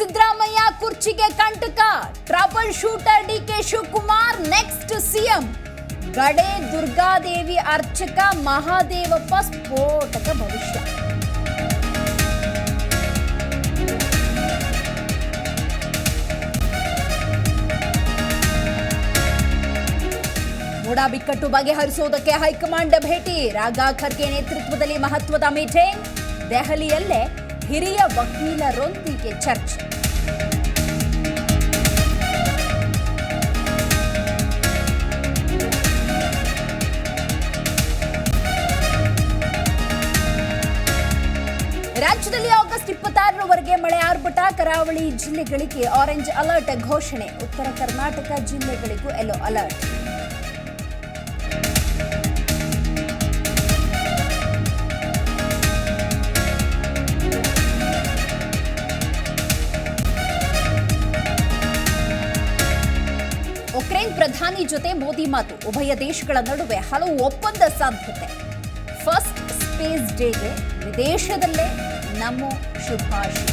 ಸಿದ್ದರಾಮಯ್ಯ ಕುರ್ಚಿಗೆ ಕಂಟಕ. Trouble shooter DK Shivakumar next CM. ಗಡೆ ದುರ್ಗಾದೇವಿ ಅರ್ಚಕ ಮಹಾದೇವಪ್ಪ ಸ್ಫೋಟಕ ಭವಿಷ್ಯ. ಮೋಡ ಬಿಕ್ಕಟ್ಟು ಬಗೆಹರಿಸುವುದಕ್ಕೆ ಹೈಕಮಾಂಡ್ ಭೇಟಿ. ರಾಘಾ ಖರ್ಗೆ ನೇತೃತ್ವದಲ್ಲಿ ಮಹತ್ವದ ಮೀಟಿಂಗ್. ದೆಹಲಿಯಲ್ಲೇ ಹಿರಿಯ ವಕೀಲರೊಂದಿಗೆ ಚರ್ಚೆ. ರಾಜ್ಯದಲ್ಲಿ ಆಗಸ್ಟ್ ಇಪ್ಪತ್ತಾರರವರೆಗೆ ಮಳೆ ಆರ್ಭಟ, ಕರಾವಳಿ ಜಿಲ್ಲೆಗಳಿಗೆ ಆರೆಂಜ್ ಅಲರ್ಟ್ ಘೋಷಣೆ. ಉತ್ತರ ಕರ್ನಾಟಕ ಜಿಲ್ಲೆಗಳಿಗೂ ಯೆಲ್ಲೋ ಅಲರ್ಟ್ ಪ್ರಧಾನಿ ಜೊತೆ ಮೋದಿ ಮಾತು. ಉಭಯ ದೇಶಗಳ ನಡುವೆ ಹಲವು ಒಪ್ಪಂದ ಸಾಧ್ಯತೆ. ಫಸ್ಟ್ ಸ್ಪೇಸ್ ಡೇಗೆ ವಿದೇಶದಲ್ಲೇ ನಮೋ ಶುಭಾಶಯ.